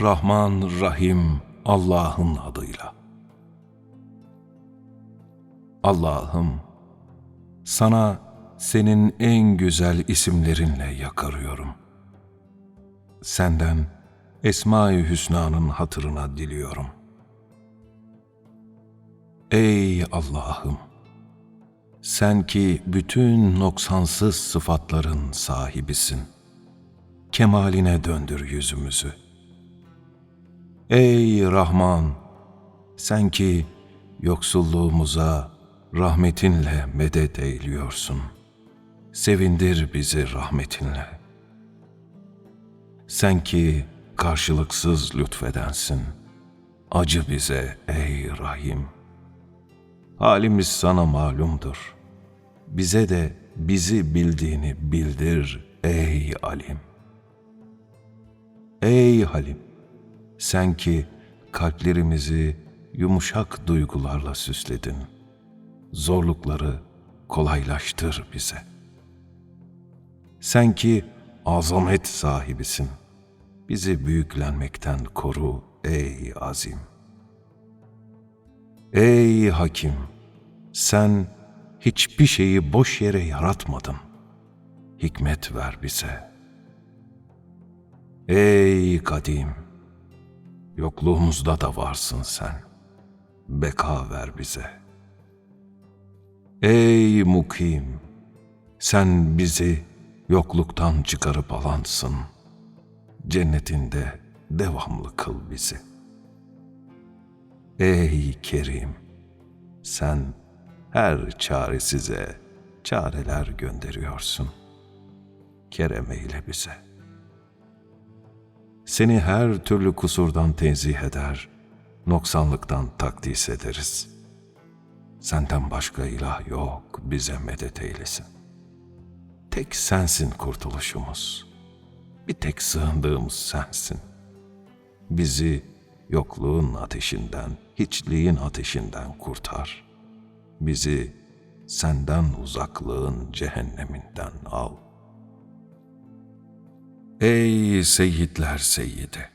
Rahman Rahim Allah'ın adıyla. Allah'ım, sana senin en güzel isimlerinle yakarıyorum. Senden Esma-i Hüsna'nın hatırına diliyorum. Ey Allah'ım! Sen ki bütün noksansız sıfatların sahibisin. Kemaline döndür yüzümüzü. Ey Rahman! Sen ki yoksulluğumuza rahmetinle medet eyliyorsun. Sevindir bizi rahmetinle. Sen ki karşılıksız lütfedensin. Acı bize ey Rahim. Halimiz sana malumdur. Bize de bizi bildiğini bildir ey Alim. Ey Halim! Sen ki kalplerimizi yumuşak duygularla süsledin. Zorlukları kolaylaştır bize. Sen ki azamet sahibisin. Bizi büyüklenmekten koru ey azim. Ey hakim! Sen hiçbir şeyi boş yere yaratmadın. Hikmet ver bize. Ey kadim! Yokluğumuzda da varsın sen. Beka ver bize. Ey mukim! Sen bizi yokluktan çıkarıp alansın. Cennetinde devamlı kıl bizi. Ey Kerim! Sen her çaresize çareler gönderiyorsun. Kerem eyle bize.'' Seni her türlü kusurdan tenzih eder, noksanlıktan takdis ederiz. Senden başka ilah yok, bize medet eylesin. Tek sensin kurtuluşumuz. Bir tek sığındığımız sensin. Bizi yokluğun ateşinden, hiçliğin ateşinden kurtar. Bizi senden uzaklığın cehenneminden al.'' Ey seyitler seyyidi!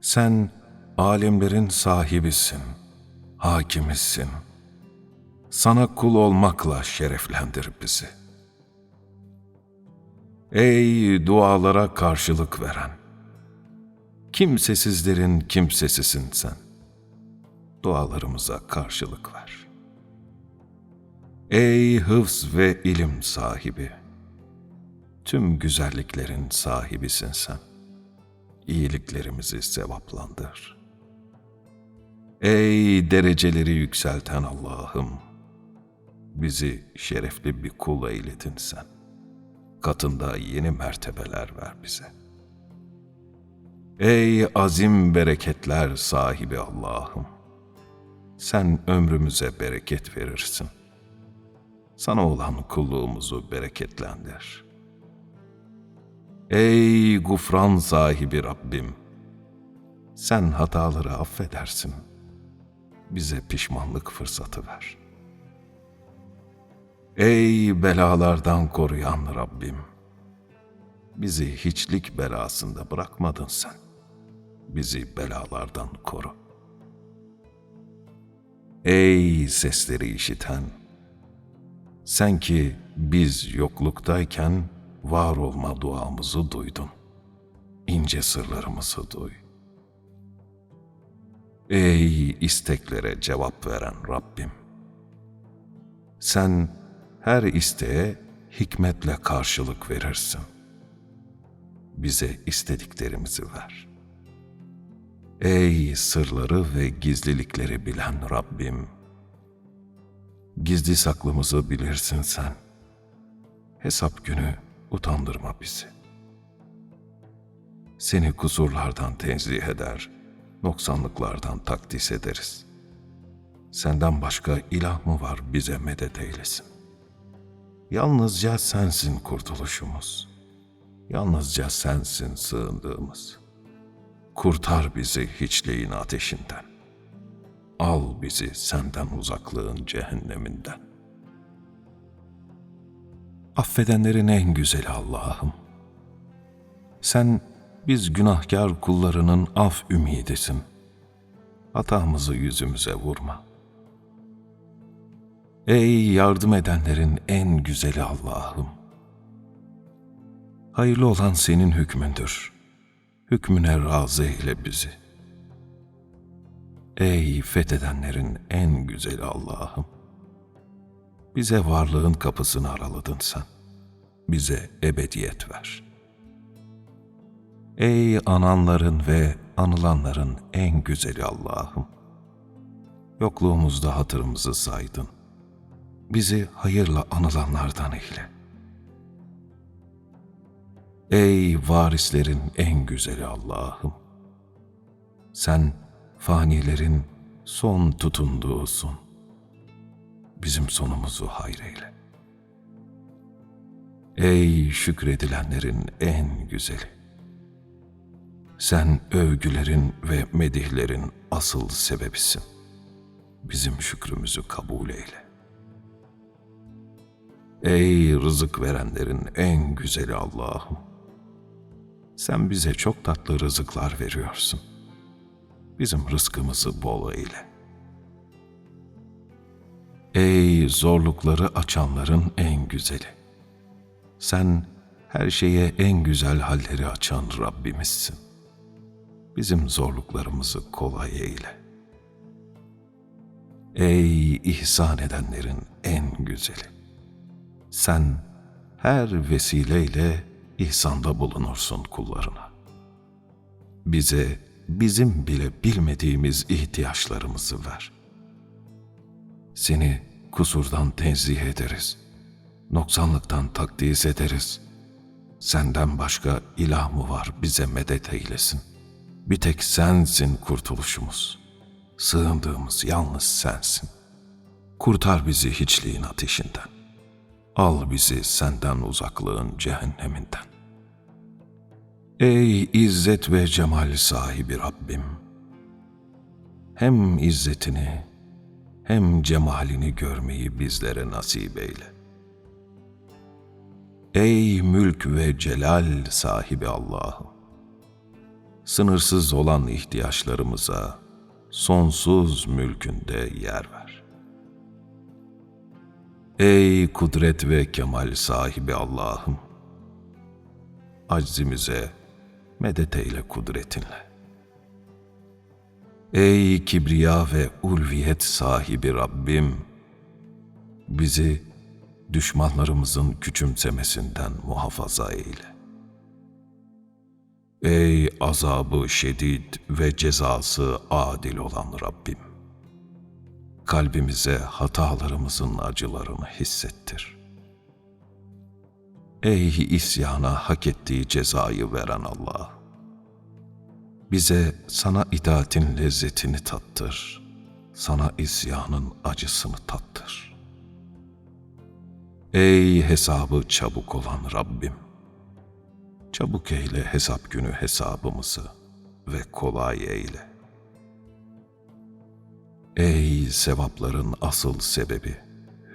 Sen alemlerin sahibisin, hakimisin. Sana kul olmakla şereflendir bizi. Ey dualara karşılık veren! Kimsesizlerin kimsesisin sen. Dualarımıza karşılık ver. Ey hıfz ve ilim sahibi! Tüm güzelliklerin sahibisin sen. İyiliklerimizi sevaplandır. Ey dereceleri yükselten Allah'ım! Bizi şerefli bir kul eyledin sen. Katında yeni mertebeler ver bize. Ey azim bereketler sahibi Allah'ım! Sen ömrümüze bereket verirsin. Sana olan kulluğumuzu bereketlendir.'' Ey gufran sahibi Rabbim! Sen hataları affedersin. Bize pişmanlık fırsatı ver. Ey belalardan koruyan Rabbim! Bizi hiçlik belasında bırakmadın sen. Bizi belalardan koru. Ey sesleri işiten! Sen ki biz yokluktayken var olma duamızı duydun. İnce sırlarımızı duy. Ey isteklere cevap veren Rabbim! Sen her isteğe hikmetle karşılık verirsin. Bize istediklerimizi ver. Ey sırları ve gizlilikleri bilen Rabbim! Gizli saklımızı bilirsin sen. Hesap günü utandırma bizi. Seni kusurlardan tenzih eder, noksanlıklardan takdis ederiz. Senden başka ilah mı var bize medet eylesin? Yalnızca sensin kurtuluşumuz. Yalnızca sensin sığındığımız. Kurtar bizi hiçliğin ateşinden. Al bizi senden uzaklığın cehenneminden. Affedenlerin en güzeli Allah'ım. Sen Biz günahkar kullarının af ümidisin. Hatamızı yüzümüze vurma. Ey yardım edenlerin en güzeli Allah'ım! Hayırlı olan senin hükmündür. Hükmüne razı eyle bizi. Ey fethedenlerin en güzeli Allah'ım! Bize varlığın kapısını araladın sen. Bize ebediyet ver. Ey ananların ve anılanların en güzeli Allah'ım! Yokluğumuzda hatırımızı saydın. Bizi hayırla anılanlardan eyle. Ey varislerin en güzeli Allah'ım! Sen fanilerin son tutunduğusun. Bizim sonumuzu hayreyle. Ey şükredilenlerin en güzeli! Sen övgülerin ve medihlerin asıl sebebisin. Bizim şükrümüzü kabul eyle. Ey rızık verenlerin en güzeli Allah'ım! Sen bize çok tatlı rızıklar veriyorsun. Bizim rızkımızı bol eyle. Ey zorlukları açanların en güzeli! Sen her şeye en güzel halleri açan Rabbimizsin. Bizim zorluklarımızı kolay eyle. Ey ihsan edenlerin en güzeli! Sen her vesileyle ihsanda bulunursun kullarına. Bize bizim bile bilmediğimiz ihtiyaçlarımızı ver. Seni kusurdan tenzih ederiz. Noksanlıktan takdis ederiz. Senden başka ilah mı var bize medet eylesin. Bir tek sensin kurtuluşumuz. Sığındığımız yalnız sensin. Kurtar bizi hiçliğin ateşinden. Al bizi senden uzaklığın cehenneminden. Ey izzet ve cemal sahibi Rabbim! Hem izzetini hem cemalini görmeyi bizlere nasip eyle. Ey mülk ve celal sahibi Allah'ım! Sınırsız olan ihtiyaçlarımıza sonsuz mülkünde yer ver. Ey kudret ve kemal sahibi Allah'ım! Aczimize medet eyle kudretinle. Ey kibriya ve ulviyet sahibi Rabbim! Bizi düşmanlarımızın küçümsemesinden muhafaza eyle. Ey azabı şedid ve cezası adil olan Rabbim! Kalbimize hatalarımızın acılarını hissettir. Ey isyana hak ettiği cezayı veren Allah! Bize sana itaatin lezzetini tattır. Sana isyanın acısını tattır. Ey hesabı çabuk olan Rabbim! Çabuk eyle hesap günü hesabımızı ve kolay eyle. Ey sevapların asıl sebebi,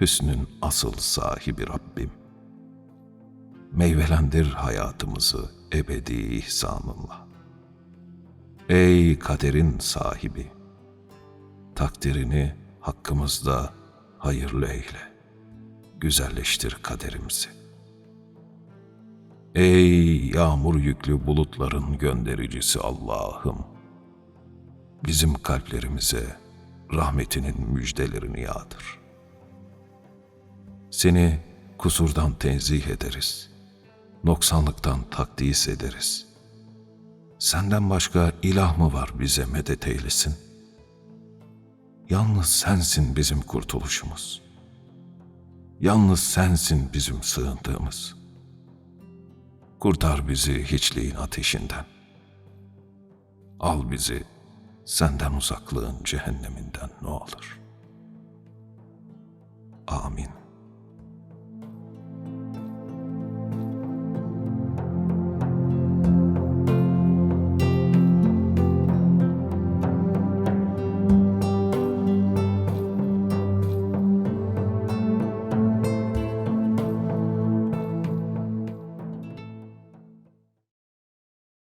hüsnün asıl sahibi Rabbim! Meyvelendir hayatımızı ebedi ihsanınla. Ey kaderin sahibi! Takdirini hakkımızda hayırlı eyle. Güzelleştir kaderimizi. Ey yağmur yüklü bulutların göndericisi Allah'ım! Bizim kalplerimize rahmetinin müjdelerini yağdır. Seni kusurdan tenzih ederiz. Noksanlıktan takdis ederiz. Senden başka ilah mı var bize medet eylesin? Yalnız sensin bizim kurtuluşumuz. Yalnız sensin bizim sığındığımız. Kurtar bizi hiçliğin ateşinden. Al bizi senden uzaklığın cehenneminden ne olur. Amin.